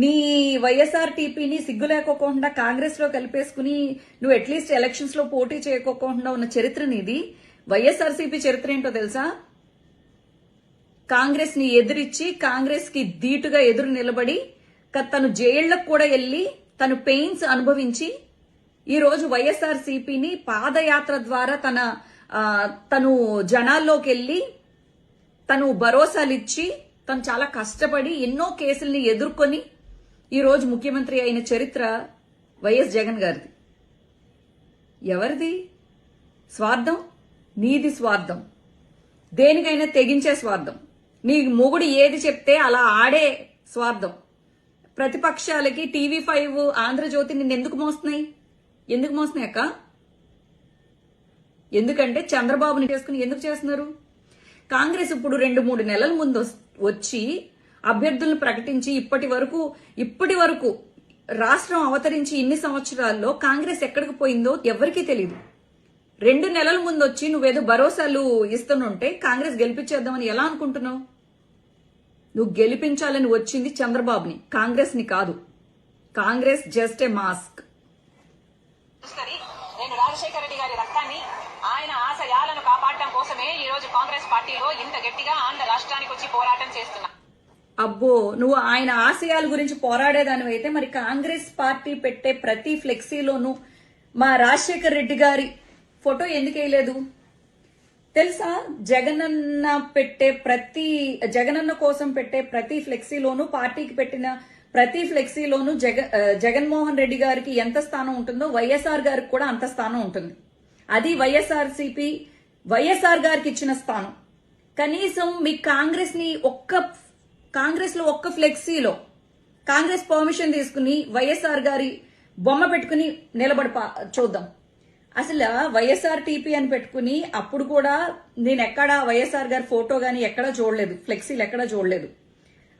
నీ వైఎస్ఆర్ టీపీని సిగ్గు లేకోకుండా కాంగ్రెస్లో కలిపేసుకుని నువ్వు అట్లీస్ట్ ఎలక్షన్స్లో పోటీ చేయకోకుండా ఉన్న చరిత్ర నీది. వైఎస్ఆర్సీపీ చరిత్ర ఏంటో తెలుసా? కాంగ్రెస్ని ఎదురిచ్చి కాంగ్రెస్కి ధీటుగా ఎదురు నిలబడి తను జైళ్ళకు కూడా వెళ్ళి తను పెయిన్స్ అనుభవించి ఈ రోజు పాదయాత్ర ద్వారా తన తను జనాల్లోకి వెళ్ళి తను భరోసాలు ఇచ్చి తను చాలా కష్టపడి ఎన్నో కేసుల్ని ఎదుర్కొని ఈ రోజు ముఖ్యమంత్రి అయిన చరిత్ర వైఎస్ జగన్ గారిది. ఎవరిది? స్వార్థం? నీది స్వార్థం. దేనికైనా తెగించే స్వార్థం. నీ మొగుడు ఏది చెప్తే అలా ఆడే స్వార్థం. ప్రతిపక్షాలకి టీవీ ఫైవ్ ఆంధ్రజ్యోతి నిన్ను ఎందుకు మోస్తున్నాయి? ఎందుకు మోస్తున్నాయి అక్క? ఎందుకంటే చంద్రబాబుని చేసుకుని ఎందుకు చేస్తున్నారు? కాంగ్రెస్ ఇప్పుడు రెండు మూడు నెలల ముందు వచ్చి అభ్యర్థులను ప్రకటించి ఇప్పటి వరకు ఇప్పటి వరకు రాష్ట్రం అవతరించి ఇన్ని సంవత్సరాల్లో కాంగ్రెస్ ఎక్కడికి పోయిందో ఎవరికీ తెలియదు రెండు నెలల ముందు వచ్చి నువ్వేదో భరోసాలు ఇస్తుంటే కాంగ్రెస్ గెలిపించేద్దామని ఎలా అనుకుంటున్నావు? నువ్వు గెలిపించాలని వచ్చింది చంద్రబాబుని కాంగ్రెస్ని కాదు. Congress just a mask. నేను రాజశేఖర రెడ్డి గారి రక్తాన్ని ఆయన ఆశయాలను కాపాడటం కోసమే ఈ రోజు కాంగ్రెస్ పార్టీలో ఇంత గట్టిగా ఆంధ్ర రాష్ట్రానికి వచ్చి పోరాటం చేస్తున్నా. అబ్బో నువ్వు ఆయన ఆశయాల గురించి పోరాడేదానివి అయితే మరి కాంగ్రెస్ పార్టీ పెట్టే ప్రతి ఫ్లెక్సీలోనూ మా రాజశేఖర్ రెడ్డి గారి ఫోటో ఎందుకు వేయలేదు? తెలుసా? జగనన్న పెట్టే ప్రతి జగనన్న కోసం పెట్టే ప్రతి ఫ్లెక్సీలోనూ పార్టీకి పెట్టిన ప్రతి ఫ్లెక్సీలోనూ జగ జగన్మోహన్ రెడ్డి గారికి ఎంత స్థానం ఉంటుందో వైఎస్ఆర్ గారికి కూడా అంత స్థానం ఉంటుంది. అది వైఎస్ఆర్ సిపి వైఎస్ఆర్ గారికి ఇచ్చిన స్థానం. కనీసం మీ కాంగ్రెస్ని ఒక్క కాంగ్రెస్లో ఒక్క ఫ్లెక్సీలో కాంగ్రెస్ పర్మిషన్ తీసుకుని వైఎస్ఆర్ గారి బొమ్మ పెట్టుకుని నిలబడి పా- చూద్దాం. అసలు వైఎస్ఆర్ టీపీ అని పెట్టుకుని అప్పుడు కూడా నేను ఎక్కడ వైఎస్ఆర్ గారి ఫోటో గాని ఎక్కడా చూడలేదు. ఫ్లెక్సీలు ఎక్కడా చూడలేదు.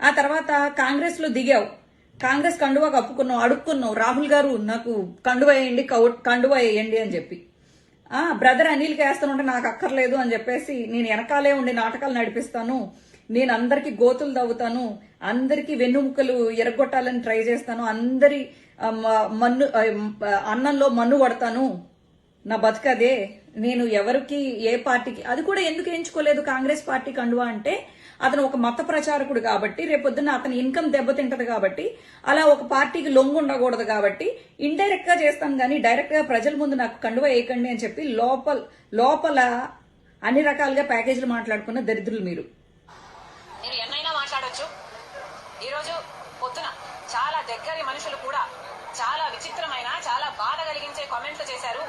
ఆ తర్వాత కాంగ్రెస్లో దిగావు. కాంగ్రెస్ కండువా కప్పుకున్నావు అడుక్కున్నావు. రాహుల్ గారు నాకు కండువా వేయండి కౌ- కండువా వేయండి అని చెప్పి. ఆ బ్రదర్ అనిల్కి వేస్తానుంటే నాకు అక్కర్లేదు అని చెప్పేసి నేను వెనకాలే ఉండి నాటకాలు నడిపిస్తాను. నేను అందరికి గోతులు తవ్వుతాను అందరికి వెన్నుముక్కలు ఎరగొట్టాలని ట్రై చేస్తాను అందరి మన్ను అన్నంలో మన్ను పడతాను. నా బతుకదే నేను ఎవరికి ఏ పార్టీకి అది కూడా ఎందుకు ఎంచుకోలేదు కాంగ్రెస్ పార్టీ కండువా అంటే అతను ఒక మత ప్రచారకుడు కాబట్టి రేపొద్దున అతని ఇన్కమ్ దెబ్బతింటది కాబట్టి అలా ఒక పార్టీకి లొంగు ఉండకూడదు కాబట్టి ఇండైరెక్ట్గా చేస్తాను కానీ డైరెక్ట్గా ప్రజల ముందు నాకు కండువా వేయకండి అని చెప్పి లోపల లోపల అన్ని రకాలుగా ప్యాకేజీలు మాట్లాడుకున్న దరిద్రులు మీరు. ఈరోజు పొద్దున చాలా దగ్గరి మనుషులు కూడా చాలా విచిత్రమైన చాలా బాధ కలిగించే కామెంట్లు చేశారు.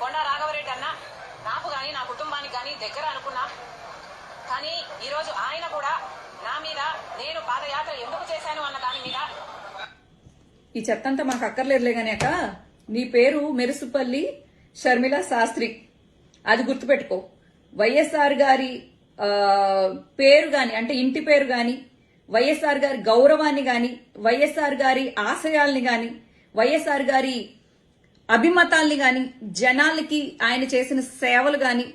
కొండా రాఘవరెడ్డి అన్న నాకు గాని నా కుటుంబానికి గాని దగ్గర అనుకున్నా. కానీ ఈరోజు ఆయన కూడా నా మీద నేను పాదయాత్ర ఎందుకు చేశాను అన్న దాని మీద. ఈ చెత్తంతా మాకు అక్కర్లేదులే గాని అక్క నీ పేరు మెరుసుపల్లి షర్మిల శాస్త్రి. అది గుర్తుపెట్టుకో. వైఎస్ఆర్ గారి పేరు గాని అంటే ఇంటి పేరు గాని వైఎస్ఆర్ గారి గౌరవాన్ని గాని వైఎస్ఆర్ గారి ఆశయాల్ని గాని వైఎస్ఆర్ గారి అభిమతాల్ని గాని జనాలకి ఆయన చేసిన సేవలు గాని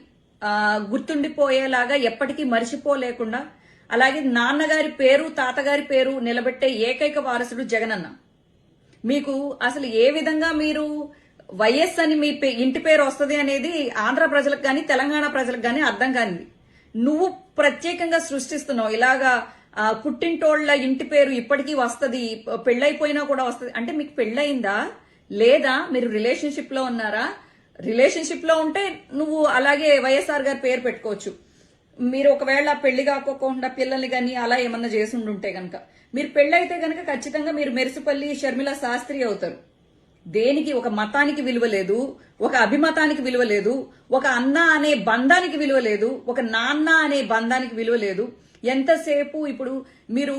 గుర్తుండిపోయేలాగా ఎప్పటికీ మర్చిపోలేకుండా అలాగే నాన్నగారి పేరు తాతగారి పేరు నిలబెట్టే ఏకైక వారసుడు జగనన్న. మీకు అసలు ఏ విధంగా మీరు వైఎస్ అని మీ పే- ఇంటి పేరు వస్తుంది అనేది ఆంధ్ర ప్రజలకు కానీ తెలంగాణ ప్రజలకు కానీ అర్థం కానిది. నువ్వు ప్రత్యేకంగా సృష్టిస్తున్నావు. ఇలాగా ఆ, పుట్టింటోళ్ళ ఇంటి పేరు ఇప్పటికీ వస్తుంది. పెళ్ళైపోయినా కూడా వస్తుంది. అంటే మీకు పెళ్ళయిందా? లేదా మీరు రిలేషన్షిప్లో ఉన్నారా? రిలేషన్షిప్లో ఉంటే నువ్వు అలాగే వైఎస్ఆర్ గారి పేరు పెట్టుకోవచ్చు. మీరు ఒకవేళ పెళ్ళి కాకోకుండా పిల్లల్ని కానీ అలా ఏమన్నా చేసి ఉంటే గనక. మీరు పెళ్ళైతే గనక ఖచ్చితంగా మీరు మెరుసుపల్లి షర్మిల శాస్త్రి అవుతారు. దేనికి? ఒక మతానికి విలువ లేదు. ఒక అభిమతానికి విలువ లేదు. ఒక అన్న అనే బంధానికి విలువ లేదు. ఒక నాన్న అనే బంధానికి విలువ లేదు. ఎంతసేపు ఇప్పుడు మీరు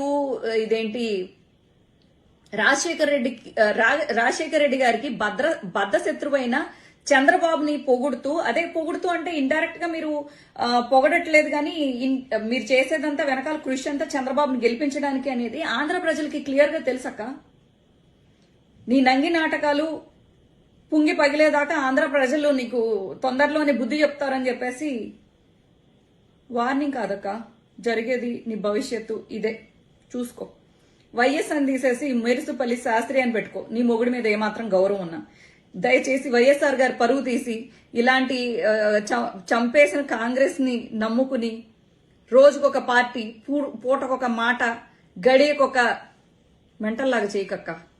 ఇదేంటి రాజశేఖర్ రెడ్డి రాజశేఖర రెడ్డి గారికి భద్ర బద్ధశత్రువైన చంద్రబాబుని పొగుడుతూ అదే పొగుడుతూ అంటే ఇండైరెక్ట్గా మీరు పొగడట్లేదు కానీ ఇన్- మీరు చేసేదంతా వెనకాల కృషి అంతా చంద్రబాబుని గెలిపించడానికి అనేది ఆంధ్ర ప్రజలకి క్లియర్గా తెలుసక్క? నీ నంగి నాటకాలు పుంగి పగిలేదాకా ఆంధ్ర ప్రజలు నీకు తొందరలోనే బుద్ధి చెప్తారని చెప్పేసి వార్నింగ్ కాదక్క? జరిగేది నీ భవిష్యత్తు ఇదే. చూసుకో. వైఎస్ అని తీసేసి మెరుసుపల్లి శాస్త్రి అని పెట్టుకో. నీ మొగుడి మీద ఏమాత్రం గౌరవం ఉన్నా. దయచేసి వైఎస్ఆర్ గారు పరువు తీసి ఇలాంటి చంపేసిన కాంగ్రెస్ని నమ్ముకుని రోజుకొక పార్టీ పూ- పూటకొక మాట గడియకొక మెంటల్లాగా చేయకక్క.